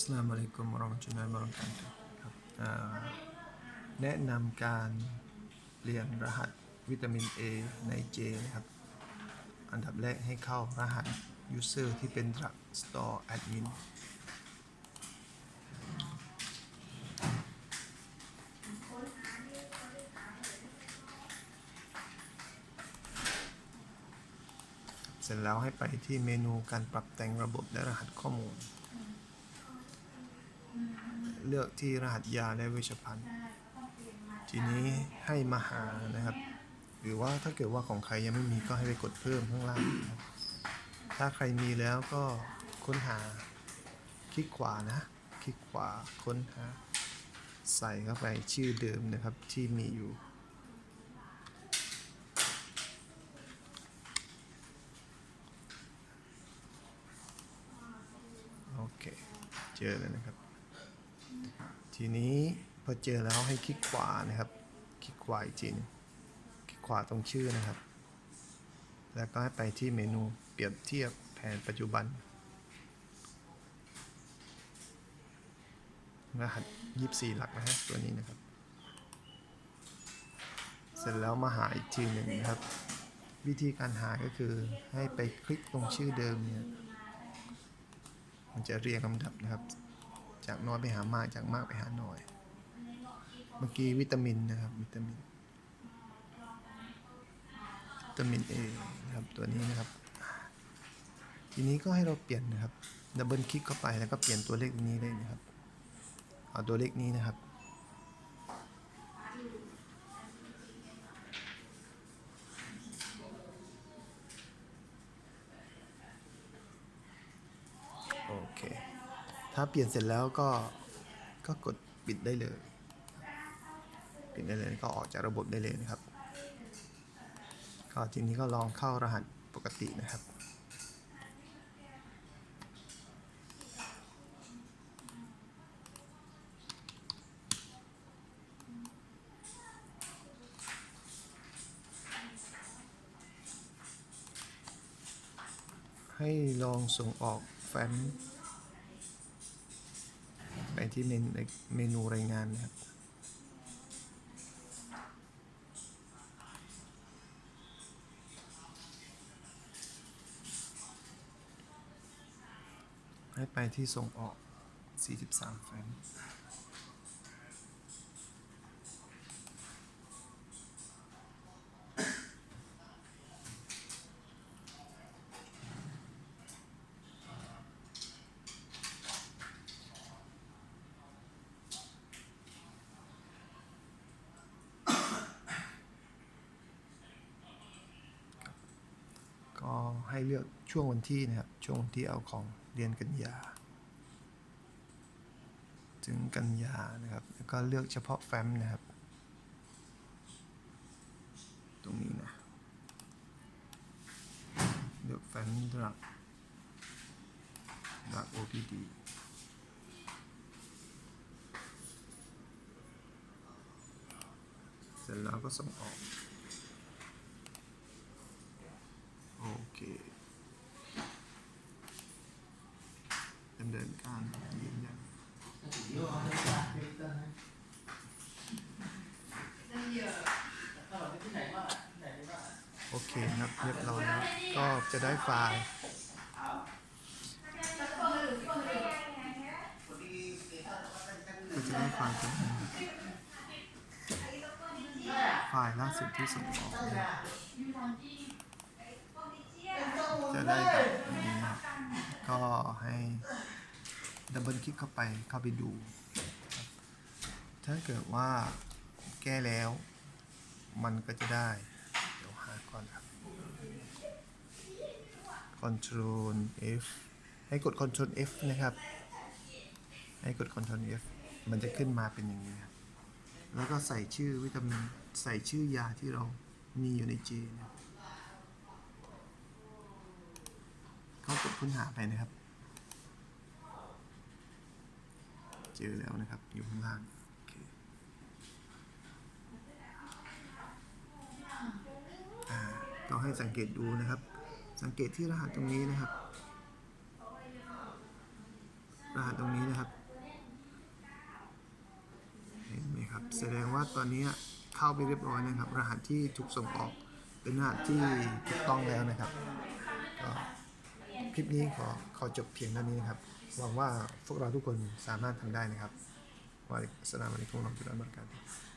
สลามอะลัยกุมราะมะตุลลอฮิวะบราะกาตุฮ์ครับแนะนำการเปลี่ยนรหัสวิตามิน A ใน J นะครับ อันดับแรกให้เข้ารหัส user ที่เป็น drug store admin เสร็จแล้วให้ไปที่เมนูการปรับแต่งระบบและรหัสข้อมูล เลือกที่รหัสยาและเวชภัณฑ์ ทีนี้ให้มาหานะครับ หรือว่าถ้าเกิดว่าของใครยังไม่มีก็ให้ไปกดเพิ่มข้างล่างนะครับถ้าใครมีแล้วก็ค้นหาคลิกขวานะ คลิกขวาค้นหา ใส่เข้าไปชื่อเดิมนะครับที่มีอยู่โอเค เจอแล้วนะครับ ทีนี้พอเจอแล้วให้คลิกขวานะครับ คลิกขวาอีกทีนึงคลิกขวาตรงชื่อนะครับ แล้วก็ให้ไปที่เมนูเปรียบเทียบแผนปัจจุบัน รหัส 24 หลักนะฮะตัวนี้นะครับ เสร็จแล้วมาหาอีกทีหนึ่งนะครับ วิธีการหาก็คือให้ไปคลิกตรงชื่อเดิมเนี่ย มันจะเรียงลำดับนะครับ จากน้อยไปหามากจากมากไปหาน้อย เมื่อกี้วิตามินนะครับ วิตามิน วิตามินเอนะครับตัวนี้นะครับ ทีนี้ก็ให้เราเปลี่ยนนะครับดับเบิลคลิกเข้าไปแล้วก็เปลี่ยนตัวเลขนี้เลยนะครับ เอาตัวเลขนี้นะครับ โอเค ถ้าเปลี่ยนเสร็จแล้วก็ก็กดปิดได้เลยปิดได้เลยก็ออกจากระบบได้เลยนะครับ ก็ทีนี้ก็ลองเข้ารหัสปกตินะครับให้ลองส่งออกแฟ้ม ไปที่เมนเมนูรายงานนะครับให้ไปที่ส่งออก 43แฟ้ม ก็ ให้เลือกช่วงวันที่นะครับ ช่วงวันที่เอาของเดือนกันยา ถึงกันยานะครับ แล้วก็เลือกเฉพาะแฟ้มนะครับ ตรงนี้นะ เลือกแฟ้มหลักหลัก OPD เสร็จแล้วก็ส่งออก โอ เคดำเนินการยืนยันโอเคครับเรียบร้อยแล้วก็จะได้ไฟล์ก็จะได้ไฟล์ตัวนี้ไฟล์ล่าสุดที่ส่งออก ได้แบบนี้นะครับก็ให้ดับเบิลคลิกเข้าไปเข้าไปดูครับถ้าเกิดว่าแก้แล้ว มันก็จะได้ เดี๋ยวหาก่อนครับ Control F ให้กด Control F นะครับ ให้กด Ctrl F มันจะขึ้นมาเป็นอย่างนี้ครับแล้วก็ใส่ชื่อวิตามิน ใส่ชื่อยาที่เรามีอยู่ในเจนะครับ กดค้นหาไปนะครับ เจอแล้วนะครับ อยู่ข้างล่างก็ให้สังเกตดูนะครับ สังเกตที่รหัสตรงนี้นะครับ รหัสตรงนี้นะครับเห็นไหมครับ แสดงว่าตอนนี้เข้าไปเรียบร้อยนะครับ รหัสที่ถูกส่งออกเป็นรหัสที่ถูกต้องแล้วนะครับก็ คลิปนี้ขอขอจบเพียงเท่านี้นะครับ หวังว่าพวกเราทุกคนสามารถทำได้นะครับวะอะลัยกุมอัสลามอะลัยกุมวะเราะห์มะตุลลอฮิวะบะเราะกาตุฮ์